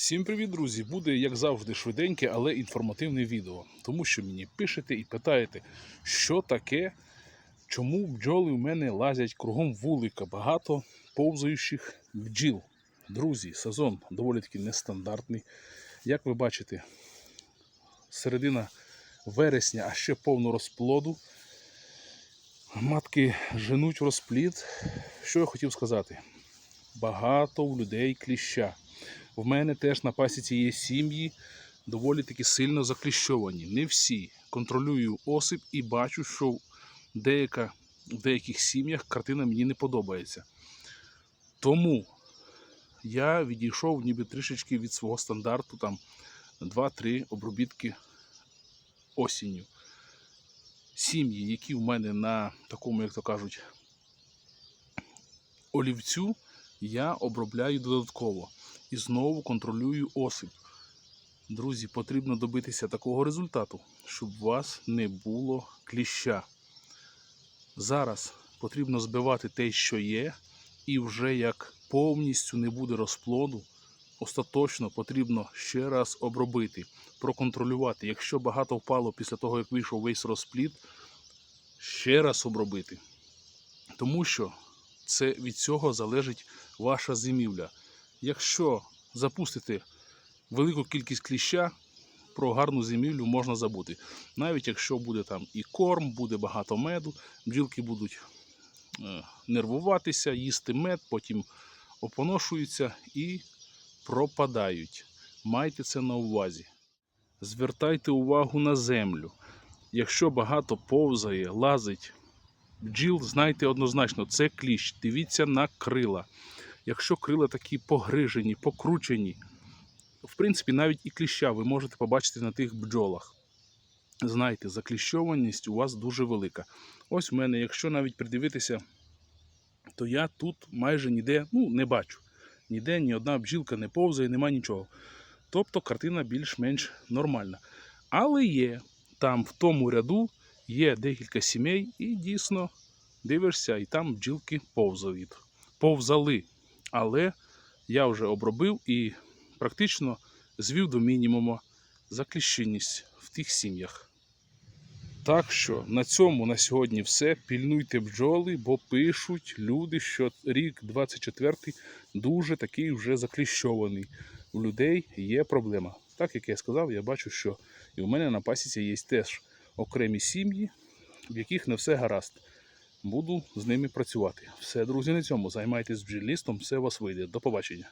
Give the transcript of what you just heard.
Всім привіт, друзі! Буде, як завжди, швиденьке, але інформативне відео. Тому що мені пишете і питаєте, що таке, чому бджоли у мене лазять кругом вулика, багато повзаючих бджіл. Друзі, сезон доволі таки нестандартний. Як ви бачите, середина вересня, а ще повно розплоду. Матки женуть розплід. Що я хотів сказати? Багато у людей кліща. В мене теж на пасіці є сім'ї, доволі таки сильно закліщовані. Не всі. Контролюю осип і бачу, що деяка, в деяких сім'ях картина мені не подобається. Тому я відійшов ніби трішечки від свого стандарту, там 2-3 обробітки осінню. Сім'ї, які в мене на такому, як то кажуть, олівцю, я обробляю додатково і знову контролюю осип. Друзі, потрібно добитися такого результату, щоб у вас не було кліща. Зараз потрібно збивати те, що є, і вже як повністю не буде розплоду, остаточно потрібно ще раз обробити, проконтролювати. Якщо багато впало після того, як вийшов весь розплід, ще раз обробити. Тому що це від цього залежить ваша зимівля. Якщо запустити велику кількість кліща, про гарну зимівлю можна забути. Навіть якщо буде там і корм, буде багато меду, бджілки будуть е, нервуватися, їсти мед, потім опоношуються і пропадають. Майте це на увазі. Звертайте увагу на землю. Якщо багато повзає, лазить бджіл, знайте однозначно, це кліщ. Дивіться на крила. Якщо крила такі погрижені, покручені, в принципі, навіть і кліща ви можете побачити на тих бджолах. Знайте, закліщованість у вас дуже велика. Ось в мене, якщо навіть придивитися, то я тут майже ніде ну, не бачу. Ніде ні одна бджілка не повзає, нема нічого. Тобто картина більш-менш нормальна. Але є там в тому ряду є декілька сімей, і дійсно дивишся, і там бджілки. Повзали. Але я вже обробив і практично звів до мінімуму закліщеність в тих сім'ях. Так що на цьому на сьогодні все. Пільнуйте бджоли, бо пишуть люди, що рік 24 дуже такий вже закліщований. У людей є проблема. Так як я сказав, я бачу, що і у мене на пасіці є теж окремі сім'ї, в яких не все гаразд. Буду з ними працювати. Все, друзі, на цьому. Займайтесь бджільництвом, все у вас вийде. До побачення.